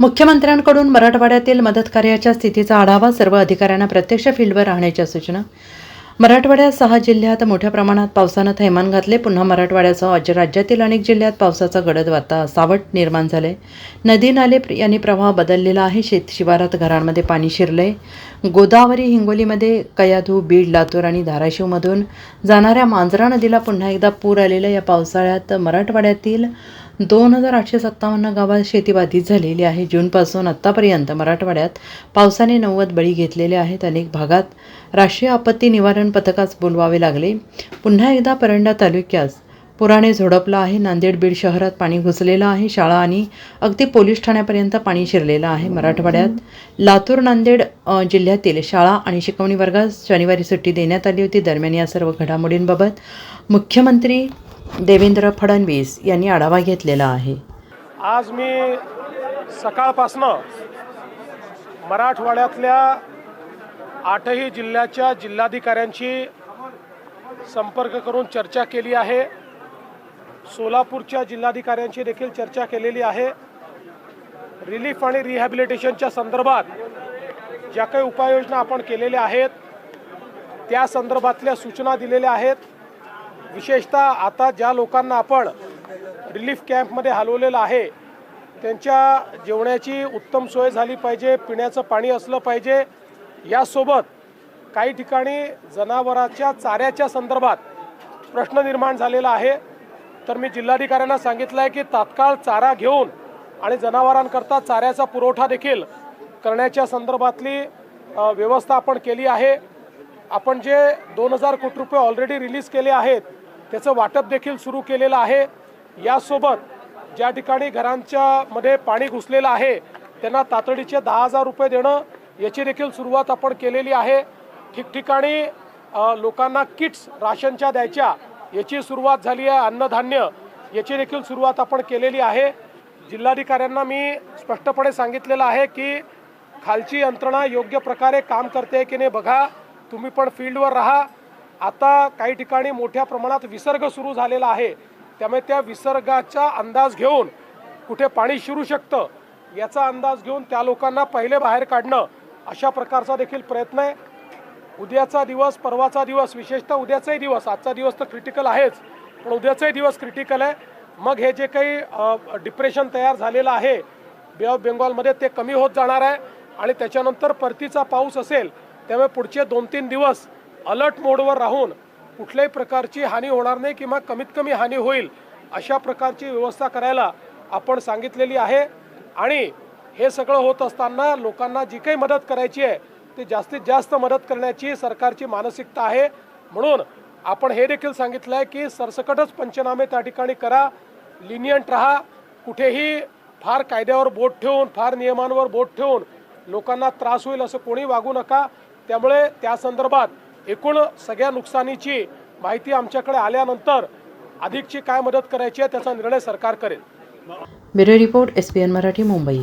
मुख्यमंत्र्यांकडून मराठवाड्यातील मदत कार्याच्या स्थितीचा आढावा सर्व अधिकाऱ्यांना प्रत्यक्ष फील्डवर राहण्याच्या सूचना. मराठवाड्यात सहा जिल्ह्यात मोठ्या प्रमाणात पावसानं थैमान घातले. पुन्हा मराठवाड्यासह राज्य राज्यातील अनेक जिल्ह्यात पावसाचा गडद वाता सावट निर्माण झाले. नदी नाले यांनी प्रवाह बदललेला आहे. शेत शिवारात घरांमध्ये पाणी शिरले. गोदावरी हिंगोलीमध्ये कयाधू बीड लातूर आणि धाराशिवमधून जाणाऱ्या मांजरा नदीला पुन्हा एकदा पूर आलेला. या पावसाळ्यात मराठवाड्यातील दोन हजार आठशे सत्तावन्न गावात शेती बाधित झालेली आहे. जूनपासून आत्तापर्यंत मराठवाड्यात पावसाने नव्वद बळी घेतलेले आहेत. अनेक भागात राष्ट्रीय आपत्ती निवारण पथकास बोलवावे लागले. पुन्हा एकदा परंडा तालुक्यास पुराने झोडपलं आहे. नांदेड बीड शहरात पाणी घुसलेलं आहे. शाळा आणि अगदी पोलीस ठाण्यापर्यंत पाणी शिरलेलं आहे. मराठवाड्यात लातूर नांदेड जिल्ह्यातील शाळा आणि शिकवणी वर्गास शनिवारी सुट्टी देण्यात आली होती. दरम्यान या सर्व घडामोडींबाबत मुख्यमंत्री देवेंद्र फडणवीस यांनी आढावा घेतलेला आहे. आज मी सकाळपासनं मराठवाड्यातल्या आठही जिल्ह्याच्या जिल्हाधिकाऱ्यांशी संपर्क करून चर्चा केली आहे. सोलापूरच्या जिल्हाधिकाऱ्यांशी देखील चर्चा केलेली आहे. रिलीफ आणि रिहॅबिलिटेशनच्या संदर्भात ज्या काही उपाययोजना आपण केलेल्या आहेत त्या संदर्भातल्या सूचना दिलेल्या आहेत. विशेषतः आता ज्या लोकांना आपण रिलीफ कॅम्पमध्ये हलवलेलं आहे त्यांच्या जेवणाची उत्तम सोय झाली पाहिजे पिण्याचं पाणी असलं पाहिजे. यासोबत काही ठिकाणी जनावराच्या चाऱ्याच्या संदर्भात प्रश्न निर्माण झालेला आहे. तर मी जिल्हाधिकाऱ्यांना सांगितलं आहे की तात्काळ चारा घेऊन आणि जनावरांकरता चाऱ्याचा पुरवठा देखील करण्याच्या संदर्भातली व्यवस्था आपण केली आहे. आपण जे दोन हजार कोटी रुपये ऑलरेडी रिलीज केले आहेत त्याचं वाटप देखील सुरू केलेलं आहे. यासोबत ज्या ठिकाणी घरांच्या मध्ये पाणी घुसलेलं आहे त्यांना तातडीचे दहा हजार रुपये देणं याची देखील सुरुवात आपण केलेली आहे. ठिकठिकाणी लोकांना किट्स राशनच्या द्यायच्या याची सुरुवात झाली आहे अन्नधान्य याची देखील सुरुवात आपण केलेली आहे. जिल्हाधिकाऱ्यांना मी स्पष्टपणे सांगितलेलं आहे की खालची यंत्रणा योग्य प्रकारे काम करते की नाही बघा. तुम्ही पण फील्डवर राहा. आता काही ठिकाणी मोठ्या प्रमाणात विसर्ग सुरू झालेला आहे. त्यामुळे त्या विसर्गाचा अंदाज घेऊन कुठे पाणी शिरू शकतं याचा अंदाज घेऊन त्या लोकांना पहिले बाहेर काढणं अशा प्रकारचा देखील प्रयत्न आहे. उद्याचा दिवस परवाचा दिवस विशेषतः उद्याचाही दिवस आजचा दिवस तर क्रिटिकल आहेच पण उद्याचाही दिवस क्रिटिकल आहे. मग हे जे काही डिप्रेशन तयार झालेलं आहे बे ऑफ बेंगॉलमध्ये ते कमी होत जाणार आहे. आणि त्याच्यानंतर परतीचा पाऊस असेल त्यामुळे पुढचे दोन तीन दिवस अलर्ट मोडवर राहून कुठल्याही प्रकारची हानी होणार नाही किंवा कमीत कमी हानी होईल अशा प्रकारची व्यवस्था करायला आपण सांगितलेली आहे. आणि हे सगळं होत असताना लोकांना जी काही मदत करायची आहे ती जास्तीत जास्त मदत करण्याची सरकारची मानसिकता आहे. म्हणून आपण हे देखील सांगितलं आहे की सरसकटच पंचनामे त्या ठिकाणी करा लिनियंट राहा. कुठेही फार कायद्यावर बोट ठेवून फार नियमांवर बोट ठेवून लोकांना त्रास होईल असं कोणी वागू नका. त्यामुळे त्या संदर्भात एकूण सगळ्या नुकसानीची माहिती आमच्याकडे आल्यानंतर अधिकची काय मदत करायची आहे त्याचा निर्णय सरकार करेल. Bureau report S P N Marathi Mumbai.